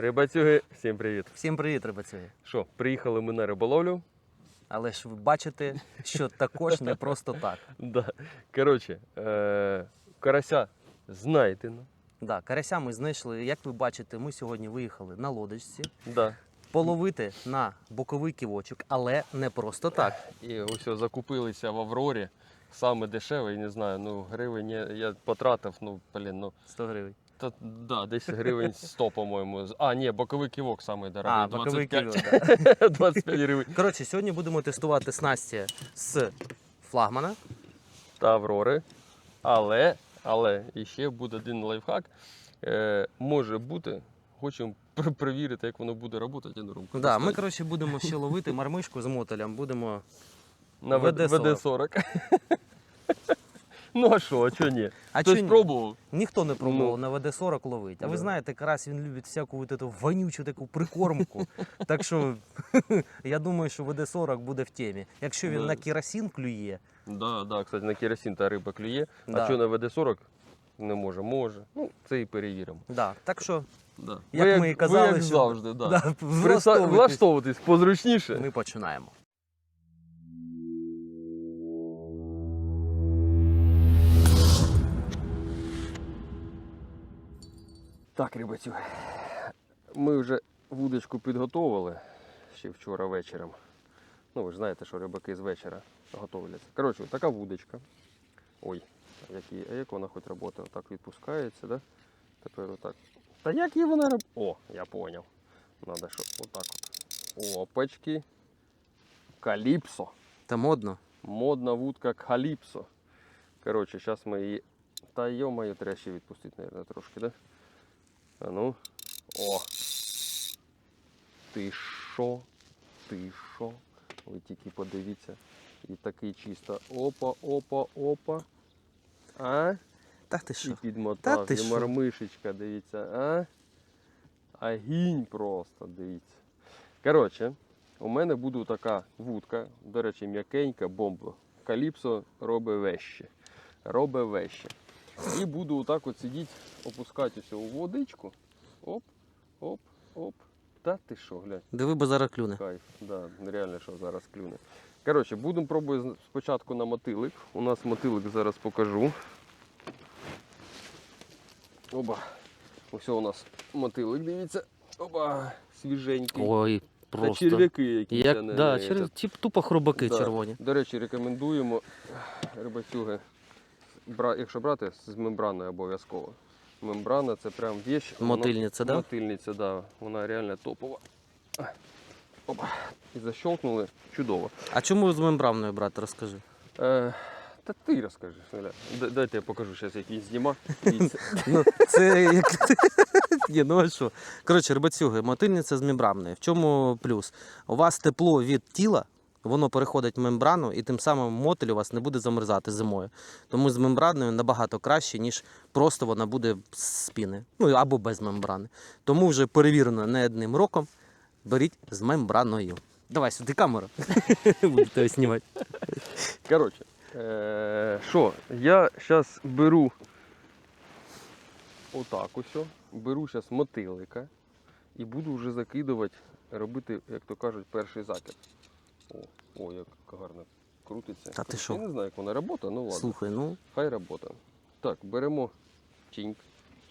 Рибацюги, всім привіт. Всім привіт, рибацюги. Що, приїхали ми на риболовлю? Але ж ви бачите, що також не просто так. Да. Коротше, е- карася знайдено. Да, карася ми знайшли. Як ви бачите, ми сьогодні виїхали на лодочці Да. половити на боковий ківочок, але не просто так. І ось закупилися в Аврорі. Саме дешевий, не знаю, ну гривень я, я потратив, ну, блін, ну. 100 гривень. Та, да, десь гривень 100, по-моєму. А, ні, боковий ківок самий дорогий. А, боковий 25, ківок. Да. 25 гривень. Коротше, сьогодні будемо тестувати снасті з флагмана. та Аврори. Але, але іще буде один лайфхак. Е, може бути, хочемо пр- перевірити, як воно буде працювати. Не румку. Да, ми, коротше, будемо ще ловити мармишку з мотелем. Будемо на VD40. ВД-40. Ну а що, а чого ні? А Хтось чо ні? пробував? Ніхто не пробував Ну. на ВД-40 ловити. А ви Да. знаєте, карась він любить всяку от эту вонючу таку прикормку. Так що я думаю, що ВД-40 буде в темі. Якщо він Да. на керосин клює, Да, да, кстати, на керосин та риба клює. Да. А що на ВД-40 не може? Може. Ну, це і перевіримо. да. так що Да. Як ви ми і казали, ви як що- завжди, да. да, Приста- влаштовуйтесь. Влаштовуватись позручніше. ми починаємо. Так, рибацю, ми вже вудочку підготовили ще вчора вечором. Ну, ви ж знаєте, що рибаки з вечора готовляться. Коротше, така вудочка. Ой, а як, її- а як вона хоч працює? Отак відпускається, да? Тепер отак. Та як її вона роб... О, я поняв. Надо, щоб отак от. Опачки. Каліпсо. Та модно. Модна вудка Каліпсо. Коротше, зараз ми її. Та йо-моє, треба ще відпустити, мабуть, трошки, да? А ну. О! Ти що? Ти що? Ви тільки подивіться. І такий чисто. Опа, опа, опа. А? Та ти І що? підмотав. ти і мармишечка, дивіться, а? А гінь просто, дивіться. Коротше, у мене буде така вудка, до речі, м'якенька бомба. Каліпсо робить вещі. Робить вещі. І буду отак от сидіти, опускатися у водичку. Оп, оп, оп. Та ти що, глянь. Диви, бо зараз клюне. Кайф, да, реально, що зараз клюне. Коротше, будемо пробувати спочатку на мотилик. У нас мотилик зараз покажу. Оба. Ось у нас мотилик, дивіться. Оба, свіженький. Ой, Та просто. черв'яки якісь. Як, да, не этот. тип, тупо хробаки Да. червоні. До речі, рекомендуємо рибацюги, якщо брати з мембраною обов'язково. Мембрана це прям воно- Мотильниця, да? Мотильниця, да. Вона реально топова. Опа. І защелкнули. Чудово. А чому з мембраною брати, розкажи. Е, та ти розкажи. Оля. Дайте я покажу зараз, як він зніма. Ну, це як. Ні, ну а що? Коротше, рибацюги, мотильниця з мембраною. В чому плюс? У вас тепло від тіла, воно переходить в мембрану, і тим самим мотиль у вас не буде замерзати зимою. Тому з мембраною набагато краще, ніж просто вона буде з спіни. Ну або без мембрани. Тому вже перевірено не одним роком. Беріть з мембраною. Давай сюди камеру. Буду тебе знімати. Коротше, е, що, я зараз беру отак ось, беру зараз мотилика і буду вже закидувати, робити, як то кажуть, перший закид. О, о як гарно крутиться. Та ти що? Я не знаю, як вона працює, ну ладно. Слухай, ну Хай робота. Так, беремо чинк,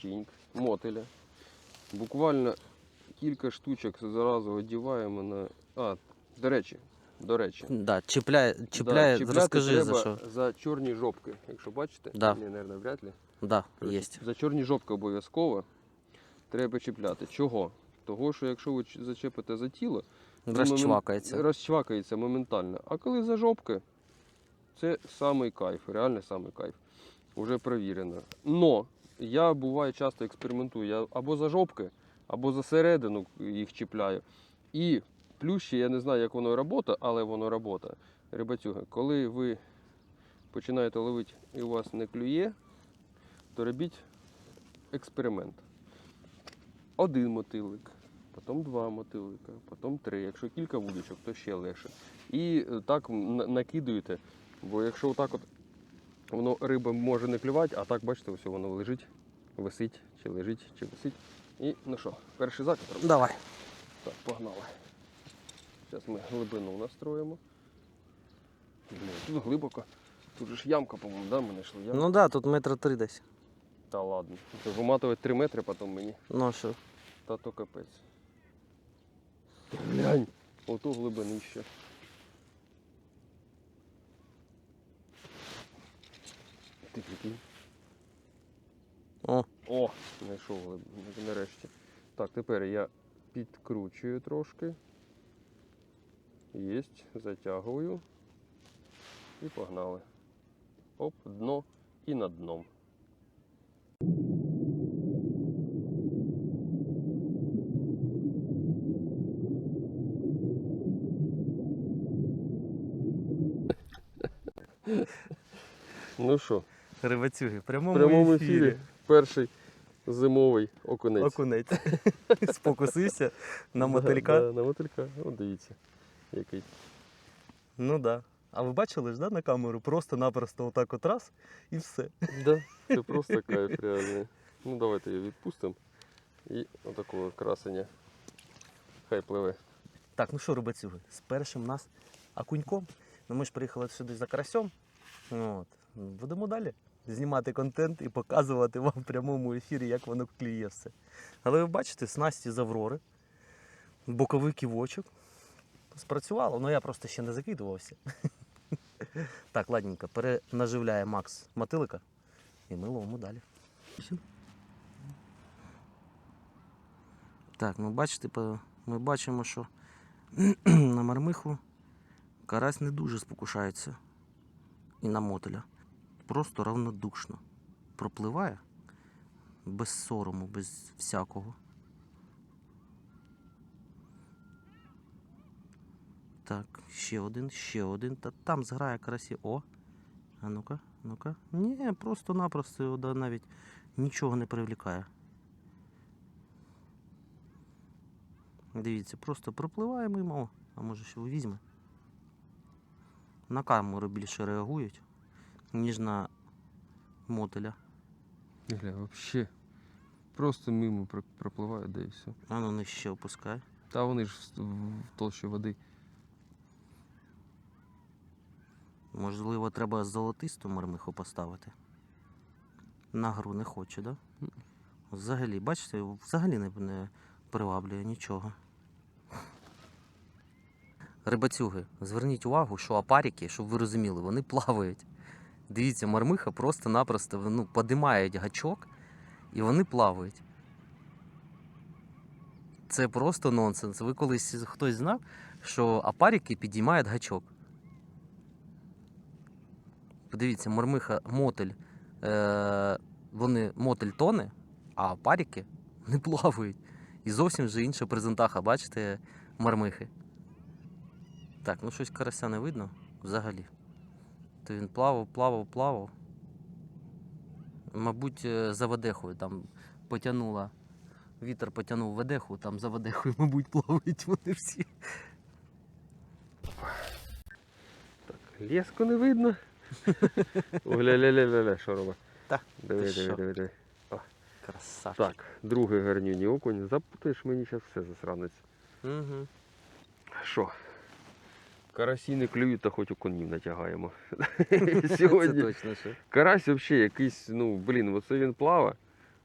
чинк, мотиля. Буквально кілька штучок зразу одіваємо на. А, до речі, до речі. да, чіпляє, чіпляє, Да, чіпляти розкажи треба за що. за чорні жопки, якщо бачите. Да. Ні, мабуть, вряд ли. Да, є. За чорні жопки обов'язково треба чіпляти. Чого? Того, що якщо ви ч- зачепите за тіло, Розчвакається. розчвакається моментально. А коли за жопки, це самий кайф, реально самий кайф. Уже перевірено. Но я буває часто експериментую. Я або за жопки, або за середину їх чіпляю. І плюс ще я не знаю, як воно працює, але воно працює. Рибацюга, коли ви починаєте ловити і у вас не клює, то робіть експеримент. Один мотилик, потім два мотилика, потім три. Якщо кілька вудочок, то ще легше. І е, так накидуєте, бо якщо отак от воно риба може не клювати, а так бачите, ось воно лежить, висить, чи лежить, чи висить. І ну що, перший закид робимо? Давай. Так, погнали. Зараз ми глибину настроїмо. Тут глибоко. Тут же ж ямка, по-моєму, да? Ми знайшли ямку. Ну так, да, тут метра три десь. Та ладно. Виматувати 3 метри потім мені. Ну що? Та то капець. Глянь, ото глибинище. Ти прикинь. О, О, знайшов глибину, нарешті. Так, тепер я підкручую трошки. Єсть, затягую. І погнали. Оп, дно і над дном. Ну що, рибацюги, в прямому, прямому ефірі перший зимовий окунець. Окунець. Спокусився на Да, мотилька. Да, на мотилька. О, дивіться, який. Ну так. Да. А ви бачили ж да, на камеру? Просто-напросто отак от раз і все. Да, це просто кайф реальний. Ну давайте її відпустимо. І отакого красення. Хай пливе. Так, ну що, рибацюги, з першим нас окуньком. Ну ми ж приїхали сюди за карасьом. Ну, От. Будемо далі знімати контент і показувати вам в прямому ефірі, як воно клює все. Але ви бачите, снасті з Аврори, боковий ківочок. Спрацювало, але я просто ще не закидувався. Так, ладненько, перенаживляє Макс мотилика і ми ловимо далі. Так, ну бачите, ми бачимо, що на мармиху карась не дуже спокушається. І на мотеля. Просто равнодушно. Пропливає без сорому, без всякого. Так, ще один, ще один. Та там зграє карасі. О! А ну-ка, ну-ка. Ні, просто-напросто його навіть нічого не привлікає. Дивіться, просто пропливає мимо. А може ще візьме. На камеру більше реагують, ніж на мотеля. Гля, вообще. Просто мимо пропливає, да і все. А ну нижче опускай. Та вони ж в- в толщі води. Можливо, треба золотисту мармиху поставити. На гру не хоче, да? Взагалі, бачите, взагалі не, не приваблює нічого. Рибацюги, зверніть увагу, що апаріки, щоб ви розуміли, вони плавають. Дивіться, мармиха просто-напросто ну, подимають гачок і вони плавають. Це просто нонсенс. Ви колись хтось знав, що апаріки підіймають гачок. Подивіться, мормиха, мотель, е, вони мотель тоне, а паріки не плавають. І зовсім вже інша презентаха, бачите, мармихи. Так, ну щось карася не видно взагалі. То він плавав, плавав, плавав. Мабуть, е, за ведехою там потягнула. Вітер потягнув ведеху, там за ведехою, мабуть, плавають вони всі. Так, леску не видно. Гля-ля-ля-ля-ля, що робить? Та, Диви, диви, диви, диви. Красавчик. Так, другий гарнюній окунь. Запутаєш мені зараз все засранець. Угу. Що? Карасі не клюють, та хоч окунів натягаємо. Це точно що. карась взагалі якийсь, ну, блін, оце він плава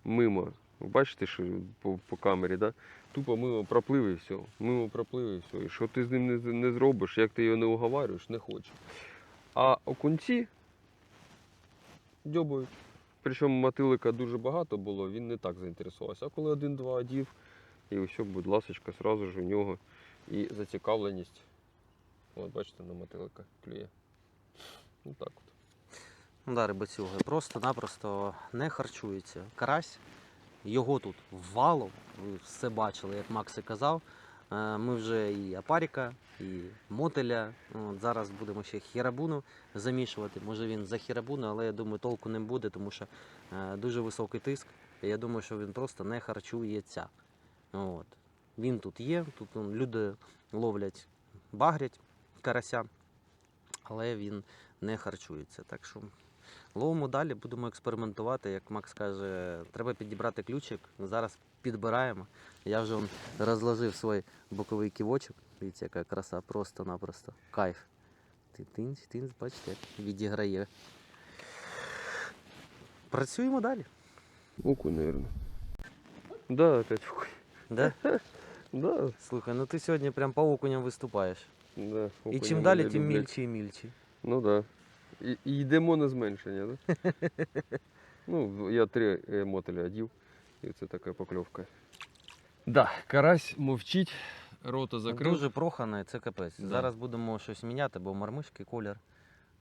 мимо. Бачите, що по, по камері, да? Тупо мимо проплив і все. Мимо проплив і все. І що ти з ним не, не зробиш, як ти його не уговарюєш, не хоче. А окунці дьобають. Причому мотилика дуже багато було, він не так заінтересувався. А коли один-два одів, і все, будь ласочка, сразу ж у нього і зацікавленість. От бачите, на мотилика клює. Ну так от. Ну Да, рибацюги просто-напросто не харчується. Карась, його тут валом, ви все бачили, як Макс і казав. Е, Ми вже і апаріка, і мотеля. От зараз будемо ще хірабуну замішувати. Може він за хірабуну, але я думаю, толку не буде, тому що е, дуже високий тиск. Я думаю, що він просто не харчується. От. Він тут є, тут люди ловлять, багрять карася, але він не харчується. Так що Ловимо далі, будемо експериментувати. Як Макс каже, треба підібрати ключик. Зараз підбираємо. Я вже вон розложив свій боковий ківочок. Дивіться, яка краса, просто-напросто. Кайф. Ти тинць, тинць, бачите, як відіграє. Працюємо далі. Окунь, наверное. Да, опять окунь. Да? Да, Слухай, ну ти сьогодні прям по окуням виступаєш. Да. І чим далі, тим мільче і мільче. Ну да. І, і йдемо на зменшення, да? ну, я три мотеля одів, і це така покльовка. Да, карась мовчить, рота закрив. Дуже прохане, це капець. Да. Зараз будемо щось міняти, або мармишки колір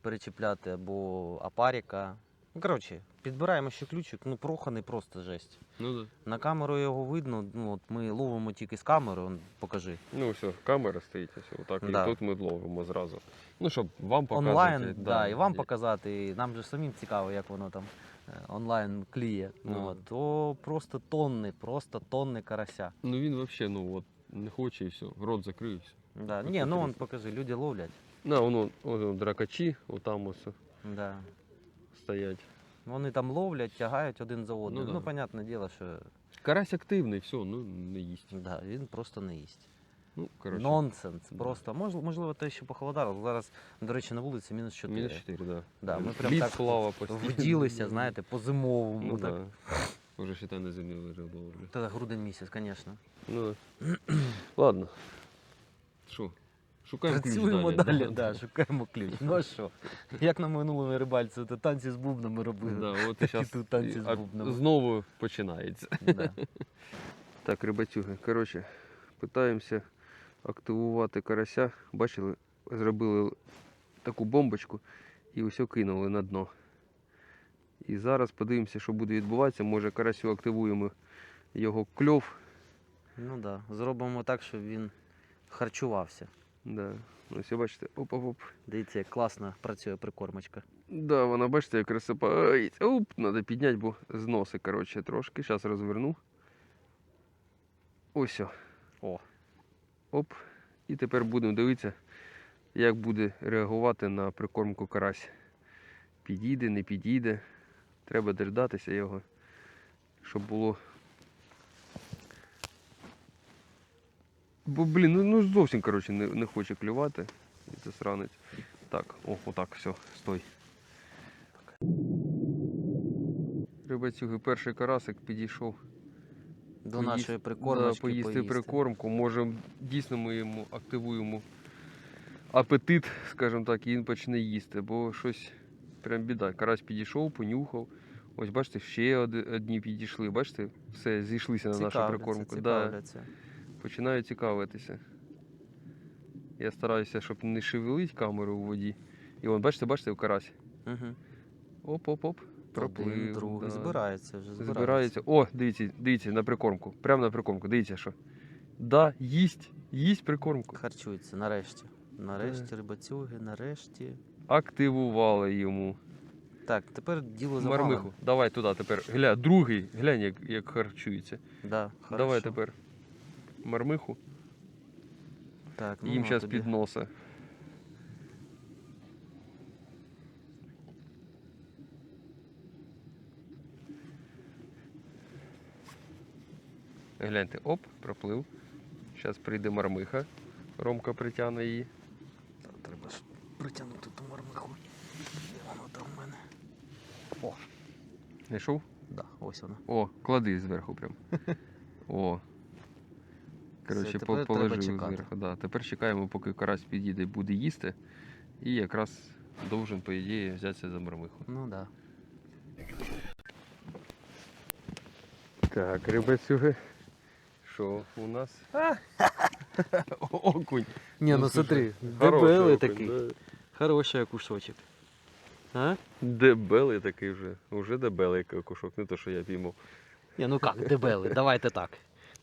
перечіпляти, або апаріка. Ну, коротше, підбираємо ще ключик, ну проханий просто жесть. Ну да. На камеру його видно, ну от ми ловимо тільки з камери, он, покажи. Ну все, камера стоїть, ось отак. Да. І тут ми ловимо зразу. Ну, щоб вам показати. онлайн, да, і вам показати, і нам же самим цікаво, як воно там е, онлайн кліє. Ну. От, то просто тонни, просто тонни карася. Ну він взагалі, ну от, не хоче і все, рот закрив і все. Да. Ні, ну он покажи, люди ловлять. На, воно, воно дракачі, отам ось Да. Стоять. Вони там ловлять, тягають один за одним. Ну, да. понятне діло, що Карась активний, все, ну не їсть. да, він просто не їсть. Ну, коротше. Нонсенс. да. Просто можливо, можливо, те, що похолодало. Зараз, до речі, на вулиці мінус 4. Мінус 4, да. Да, ми прям Лід так постійно. Вділися, знаєте, по зимовому. Ну, так. да. Уже на землі лежав добре. Та грудень місяць, звісно. Ну, ладно. Що? Шукаємо ключ Працюємо далі. далі, да, шукаємо ключ. Ну а що? Як на минулому рибальці, то танці з бубнами робили. Да, от і Такі щас тут танці з а бубнами. знову починається. Да. Так, рибацюги, коротше, питаємося активувати карася. Бачили, зробили таку бомбочку і усе кинули на дно. І зараз подивимося, що буде відбуватися. Може карасю активуємо його кльов. Ну так, да. зробимо так, щоб він харчувався. Да. Ось бачите, оп-оп-оп. Дивіться, як класно працює прикормочка. Да, вона, бачите, як розсипається. Оп, треба підняти, бо зноси, коротше, трошки. Зараз розверну. Ось. о. О. Оп. І тепер будемо дивитися, як буде реагувати на прикормку карась. Підійде, не підійде. Треба дождатися його, щоб було. Бо, блін, ну, ну зовсім коротше, не, не хоче клювати. І це сранець. Так, о, отак, все, стой. Рибацюги, перший карасик підійшов. До Поїсть- нашої прикормочки да, поїсти, поїсти. прикормку. Може, дійсно ми йому активуємо апетит, скажімо так, і він почне їсти, бо щось прям біда. Карась підійшов, понюхав. Ось бачите, ще одні підійшли. Бачите, все, зійшлися на нашу Цікавляться, прикормку. Да, цікавляться. Починаю цікавитися. Я стараюся, щоб не шевелить камеру у воді. І вон, бачите, бачите, карась. Угу. Оп-оп-оп. Проплив. Один, другий. да. Збирається вже, збирається. Збирається. О, дивіться, дивіться на прикормку. Прямо на прикормку. Дивіться, що. Да, їсть, їсть прикормку. Харчується, нарешті. Нарешті, рибацюги, нарешті. Активували йому. Так, тепер діло за Мармиху. Давай туди тепер. Гля, другий. Глянь, як, як харчується. Да, хорошо. Давай тепер. Мармиху. Так, ну, Їм зараз під носа. Гляньте, оп, проплив. Зараз прийде мармиха. Ромка притягне її. Треба ж притягнути ту мармиху. Де воно там в мене? О, Знайшов? да, ось вона. О, клади зверху прям. О. Коротше, Все, тепер треба положив чекати. зверху. Да. Тепер чекаємо, поки карась підійде і буде їсти. І якраз должен, по ідеї, взятися за мармиху. Ну да. Так, рибацюги. Що у нас? Окунь. Ні, ну, Ну, смотри, дебелий такий. Хороший окушочок. А? Дебелий такий вже. Уже дебелий кокушок, не то, що я піймав. Ні, ну як, дебелий, давайте так.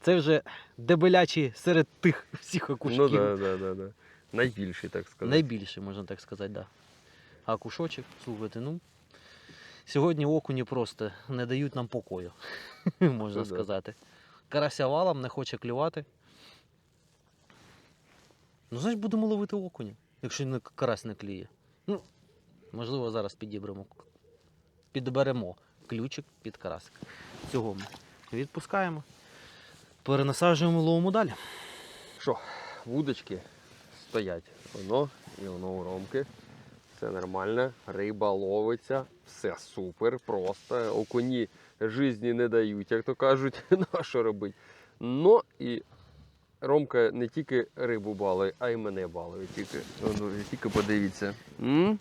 Це вже дебелячі серед тих всіх окушків. Ну так, да, да, да. Найбільший, так сказати. Найбільший, можна так сказати, да. А кушочок, слухайте, ну. Сьогодні окуні просто не дають нам покою, можна Це да. сказати. Карася валом не хоче клювати. Ну, значить, будемо ловити окуня, якщо не карась не кліє. Ну, можливо, зараз підіберемо. Підберемо ключик під карасик. Цього ми відпускаємо. Перенасаджуємо ловимо далі. Що, вудочки стоять. Воно і воно у ромки. Все нормально, риба ловиться, все супер, просто. Окуні житті не дають, як то кажуть, на що робити. Ну і Ромка не тільки рибу балує, а й мене балує. Тільки, ну, тільки подивіться. М?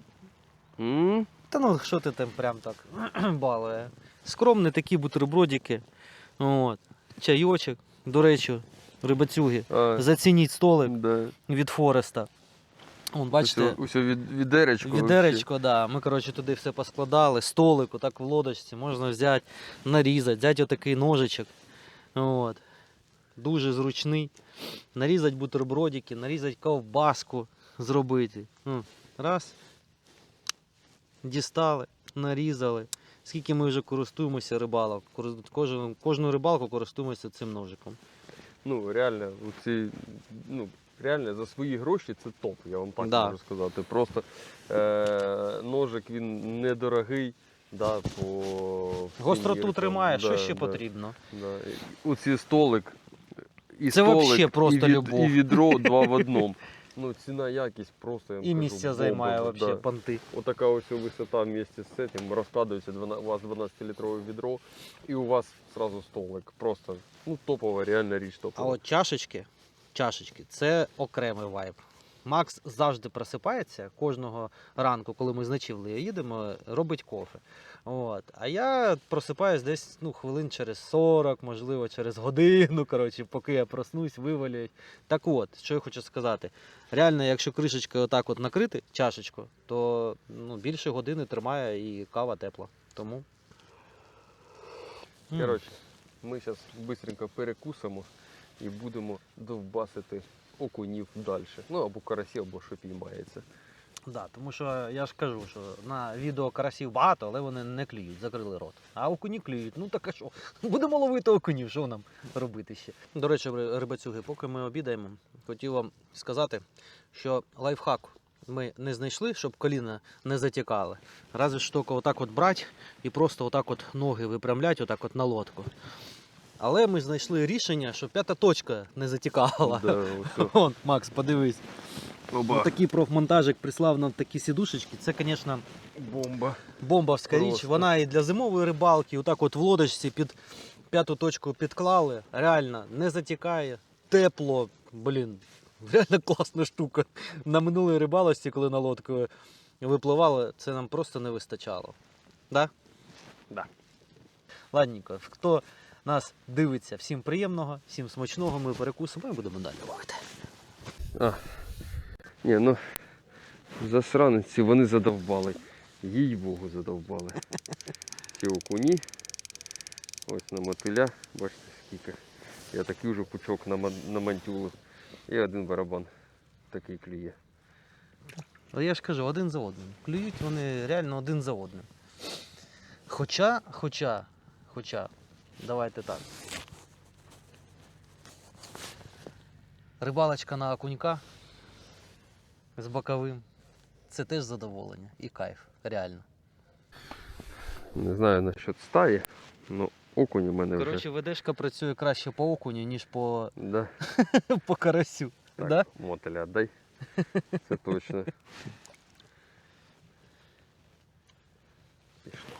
М? Та ну що ти там прям так балує. Скромні такі бутербродики. От. Чайочок. До речі, рибацюги. А, Зацініть столик да. від Фореста. Вон, бачите, Усьо, усьо від, відеречко. відеречко, да. Ми, коротше, туди все поскладали, столик, отак в лодочці, можна взяти, нарізати, взяти отакий ножичок. От. Дуже зручний. Нарізати бутербродики, нарізати ковбаску зробити. Раз. Дістали, нарізали. Скільки ми вже користуємося рибалок. Кожен, кожну рибалку користуємося цим ножиком. Ну, реально, ці, ну, реально за свої гроші це топ, я вам так Да. можу сказати. Просто е, ножик він недорогий. Да, по Гостроту тримає, міркам. що ще да, потрібно. Да. Оці столик. І Це столик, і, від, любов. і відро два в одному. Ну, ціна якість просто я вам І кажу, місця бомба, займає да. вообще понти. Отака ось висота вместе з цим, розкладується, двана- у вас 12-літрове відро, і у вас сразу столик. Просто ну, топова, реальна річ А топова. от чашечки, чашечки це окремий вайб. Макс завжди просипається кожного ранку, коли ми з ночівлею їдемо, робить кофе. От. А я просипаюсь десь ну, хвилин через 40, можливо, через годину, коротше, поки я проснусь, вивалюють. Так от, що я хочу сказати. Реально, якщо кришечкою отак от накрити чашечку, то ну, більше години тримає і кава тепла. Тому. Коротше, ми зараз швидко перекусимо і будемо довбасити окунів далі. Ну або карасі, або що піймається. Да, тому що я ж кажу, що на відео карасів багато, але вони не клюють, закрили рот. А окуні клюють. Ну так а що? Будемо ловити окунів, що нам робити ще? До речі, рибацюги, поки ми обідаємо, хотів вам сказати, що лайфхак ми не знайшли, щоб коліна не затікали. Разве ж тільки отак от брати і просто отак от ноги випрямляти, отак от на лодку. Але ми знайшли рішення, щоб п'ята точка не затікала. Да, Вон, Макс, подивись. Оба. Ну, такий профмонтажик прислав нам такі сідушечки. Це, звісно, Бомба. бомбовська річ. Просто. Вона і для зимової рибалки, отак от в лодочці під п'яту точку підклали. Реально не затікає, тепло. Блін, реально класна штука. На минулій рибалочці, коли на лодку випливали, це нам просто не вистачало. Да? Да. Ладненько, хто нас дивиться, всім приємного, всім смачного, ми перекусимо і будемо далі ловити. А. Ні, ну засранці вони задовбали. Їй Богу задовбали. Ці окуні. Ось на мотиля. Бачите скільки. Я такий вже пучок нама- намантюлив. І один барабан такий клює. Але я ж кажу, один за одним. Клюють вони реально один за одним. Хоча, хоча, хоча, давайте так. Рибалочка на окунька з боковим. Це теж задоволення і кайф, реально. Не знаю насчет стаї, але окунь у мене вже. Коротше, ведешка працює краще по окуню, ніж по, Да. по карасю. Так, Да? мотиля дай. Це точно. Пішло.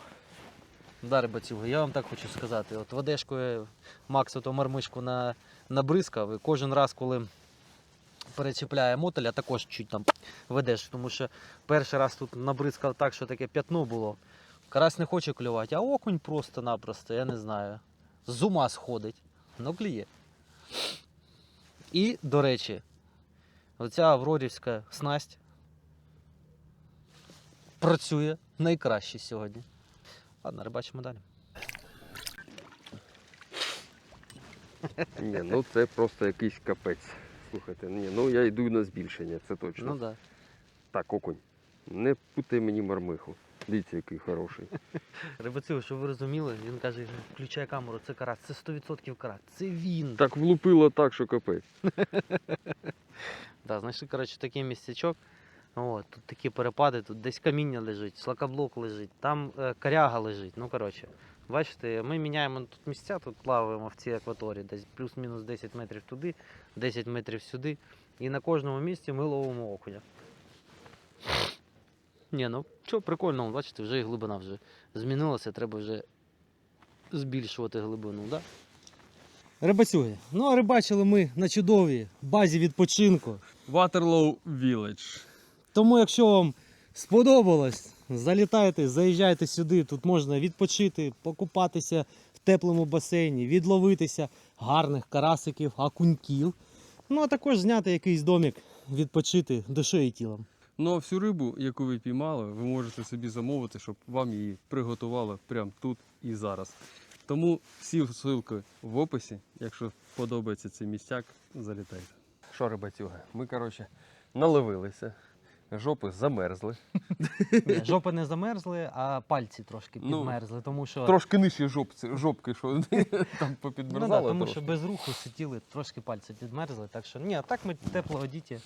Да, рибацюги, я вам так хочу сказати. От водешкою Макс ото мармишку на, набризкав, і кожен раз, коли перечіпляє мотеля, також чуть там ведеш, тому що перший раз тут набризкав так, що таке п'ятно було. Карась не хоче клювати, а окунь просто-напросто, я не знаю. З ума сходить. Ну клює. І, до речі, оця аврорівська снасть працює найкраще сьогодні. Ладно, рибачимо далі. Ні, ну це просто якийсь капець. Слухайте, ні, ну я йду на збільшення, це точно. Ну да. Так, окунь. Не путай мені мармиху. Дивіться, який хороший. Рибацюг, щоб ви розуміли, він каже, включай камеру, це карась, це 100% карась, це він. Так влупило так, що капець. Да, знайшли, коротше, такий місцячок. От, тут такі перепади, тут десь каміння лежить, шлакоблок лежить, там е, коряга лежить. Ну, коротше, Бачите, ми міняємо тут місця, тут плаваємо в цій акваторії, десь плюс-мінус 10 метрів туди, 10 метрів сюди. І на кожному місці ми ловимо окуня. Ні, ну що, прикольно, бачите, вже і глибина вже змінилася, треба вже збільшувати глибину, так? Да? Рибацюги. Ну, а рибачили ми на чудовій базі відпочинку. Waterloo Village. Тому, якщо вам сподобалось, залітайте, заїжджайте сюди. Тут можна відпочити, покупатися в теплому басейні, відловитися гарних карасиків, акуньків. Ну а також зняти якийсь домик, відпочити душою і тілом. Ну а всю рибу, яку ви піймали, ви можете собі замовити, щоб вам її приготували прямо тут і зараз. Тому всі ссылки в описі. Якщо подобається цей містяк, залітайте. Що, рибатюга? Ми, коротше, наловилися, жопи замерзли. Ні, жопи не замерзли, а пальці трошки Ну, підмерзли, тому що. Трошки нижче жопці, жопки, що там Ну, да, попідмерзали. тому трошки. що без руху сиділи, трошки пальці підмерзли. Так що ні, а так ми тепло одіті.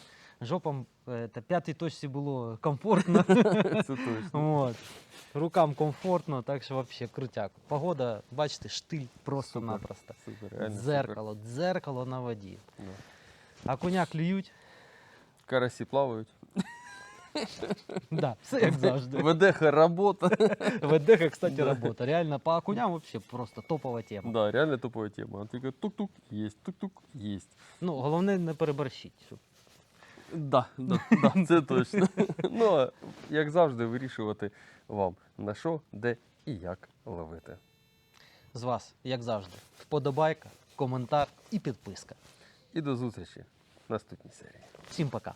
Жопам е, та п'ятій точці було комфортно. Це точно. От. Рукам комфортно, так що взагалі крутяк. Погода, бачите, штиль просто-напросто. Супер, реально супер. Дзеркало, дзеркало на воді. Да. А коня клюють. Карасі плавають. Да, все як завжди. Ведеха робота. ВДХ, кстати, Да. робота. Реально, по окуням взагалі просто топова тема. Да, реально тупая тема. А ти кажеш, тук-тук, єсть, тук-тук, єсть. Ну, головне не переборщить. щоб Да, да, да, це точно. ну, а як завжди, вирішувати вам на що, де і як ловити. З вас, як завжди, вподобайка, коментар і підписка. І до зустрічі в наступній серії. Всім пока.